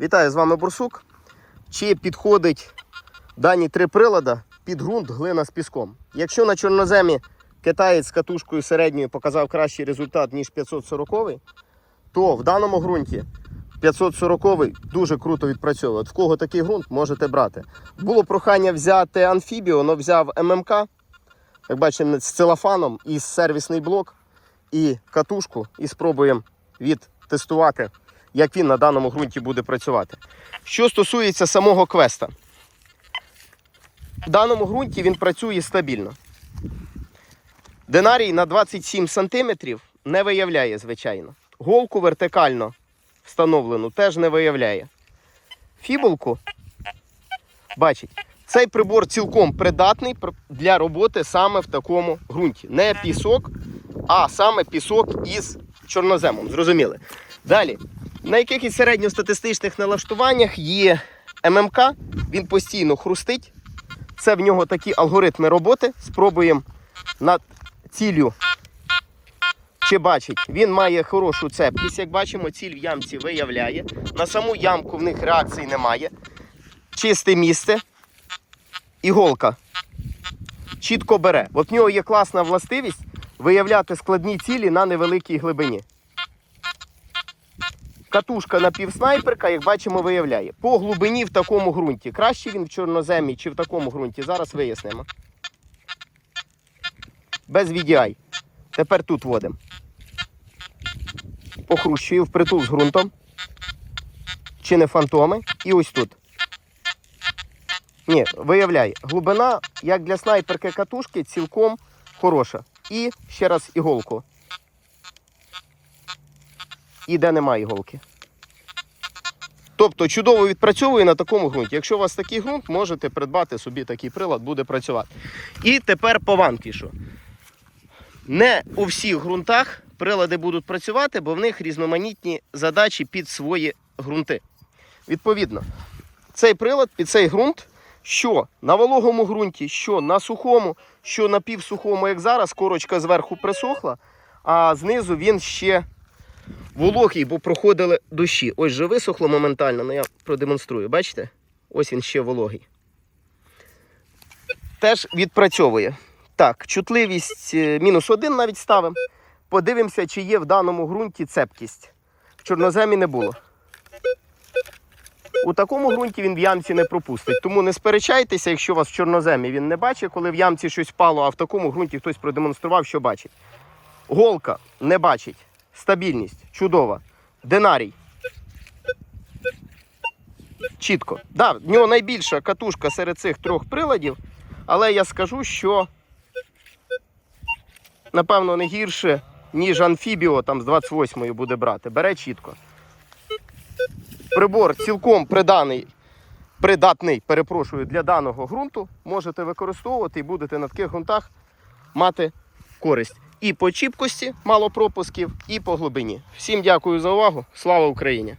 Вітаю з вами Бурсук. Чи підходить дані три прилада під ґрунт глина з піском? Якщо на чорноземі китаєць з катушкою середньою показав кращий результат, ніж 540, то в даному ґрунті 540 дуже круто відпрацьовує. В кого такий ґрунт, можете брати. Було прохання взяти амфібіо, але взяв ММК, як бачимо, з целофаном і сервісний блок, і катушку, і спробуємо відтестувати, як він на даному ґрунті буде працювати. Що стосується самого квеста, в даному ґрунті він працює стабільно. Динарій на 27 см не виявляє, звичайно. Голку вертикально встановлену теж не виявляє. Фібулку, бачить, цей прибор цілком придатний для роботи саме в такому ґрунті. Не пісок, а саме пісок із чорноземом. Зрозуміли? Далі, на якихось середньостатистичних налаштуваннях є ММК, він постійно хрустить. Це в нього такі алгоритми роботи. Спробуємо над ціллю. Чи бачить, він має хорошу цепкість, як бачимо, ціль в ямці виявляє. На саму ямку в них реакцій немає. Чисте місце. Іголка чітко бере. От в нього є класна властивість виявляти складні цілі на невеликій глибині. Катушка напівснайперка, як бачимо, виявляє. По глибині в такому ґрунті. Краще він в чорноземі чи в такому ґрунті. Зараз вияснимо. Без VDI. Тепер тут водимо. Похрущую впритул з ґрунтом. Чи не фантоми. І ось тут. Ні, виявляє. Глибина, як для снайперки катушки, цілком хороша. І ще раз іголку. І де немає іголки. Тобто чудово відпрацьовує на такому ґрунті. Якщо у вас такий ґрунт, можете придбати собі такий прилад, буде працювати. І тепер по ванкішу. Не у всіх ґрунтах прилади будуть працювати, бо в них різноманітні задачі під свої ґрунти. Відповідно, цей прилад під цей ґрунт, що на вологому ґрунті, що на сухому, що на півсухому, як зараз, корочка зверху присохла, а знизу він ще вологий, бо проходили дощі. Ось же висохло моментально, але я продемонструю. Бачите? Ось він ще вологий. Теж відпрацьовує. Так, чутливість е, мінус один навіть ставимо. Подивимося, чи є в даному ґрунті цепкість. В чорноземі не було. У такому ґрунті він в ямці не пропустить. Тому не сперечайтеся, якщо вас в чорноземі він не бачить, коли в ямці щось впало, а в такому ґрунті хтось продемонстрував, що бачить. Голка не бачить. Стабільність чудова. Динарій. Чітко. Да, в нього найбільша катушка серед цих трьох приладів, але я скажу, що напевно не гірше, ніж амфібіо там з 28-ї буде брати. Бере чітко. Прибор цілком приданий, придатний, перепрошую, для даного ґрунту. Можете використовувати і будете на таких ґрунтах мати користь. І по чіпкості мало пропусків, і по глибині. Всім дякую за увагу. Слава Україні!